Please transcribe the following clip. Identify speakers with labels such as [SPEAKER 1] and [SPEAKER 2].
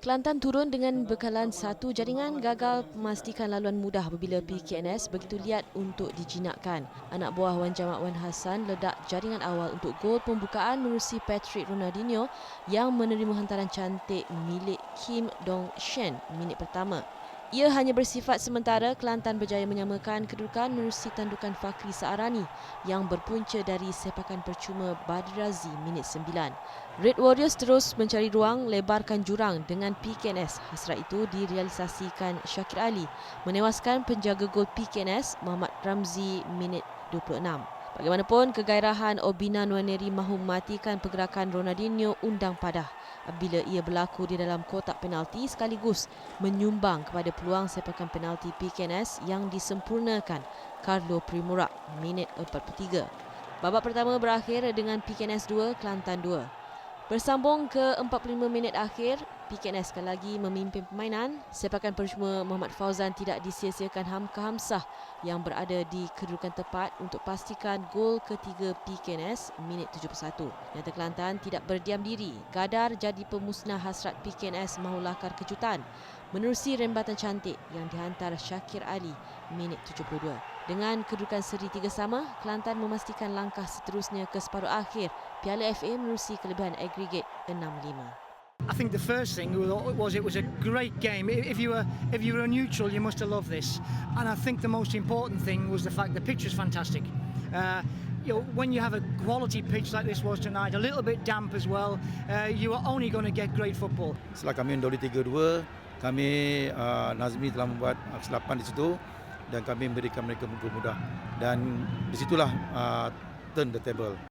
[SPEAKER 1] Kelantan turun dengan bekalan satu jaringan gagal memastikan laluan mudah apabila PKNS begitu liat untuk dijinakkan. Anak buah Wan Jamat Wan Hassan ledak jaringan awal untuk gol pembukaan menerusi Patrick Ronaldinho yang menerima hantaran cantik milik Kim Dong Shen minit pertama. Ia hanya bersifat sementara Kelantan berjaya menyamakan kedudukan menerusi tandukan Fakri Saarani yang berpunca dari sepakan percuma Badr Razi minit 9. Red Warriors terus mencari ruang lebarkan jurang dengan PKNS. Hasrat itu direalisasikan Syakir Ali menewaskan penjaga gol PKNS Muhammad Ramzi minit 26. Bagaimanapun, kegairahan Obina Nwaneri mahu mematikan pergerakan Ronaldinho undang padah apabila ia berlaku di dalam kotak penalti sekaligus menyumbang kepada peluang sepakan penalti PKNS yang disempurnakan Carlo Primura minit 43. Babak pertama berakhir dengan PKNS 2, Kelantan 2. Bersambung ke 45 minit akhir, PKNS sekali lagi memimpin permainan. Sepakan percuma Muhammad Fauzan tidak disia-siakan Hamka Hamsah yang berada di kedudukan tepat untuk pastikan gol ketiga PKNS minit 71. Nyata Kelantan tidak berdiam diri. Gadar jadi pemusnah hasrat PKNS mahu lakar kejutan menerusi rembatan cantik yang dihantar Syakir Ali minit 72. Dengan kedudukan seri tiga sama, Kelantan memastikan langkah seterusnya ke separuh akhir Piala FA menerusi kelebihan agregat 6-5.
[SPEAKER 2] I think the first thing was it was a great game. If you were if you were a neutral, you must have loved this. And I think the most important thing was the fact the pitch was fantastic. Uh, you know, when you have a quality pitch like this was tonight, a little bit damp as well, uh, you are only going to get great football.
[SPEAKER 3] Setelah kami mendahului 3-2, kami uh, Nazmi telah membuat kesilapan di situ dan kami memberikan mereka gol mudah. Dan disitulah uh, turn the table.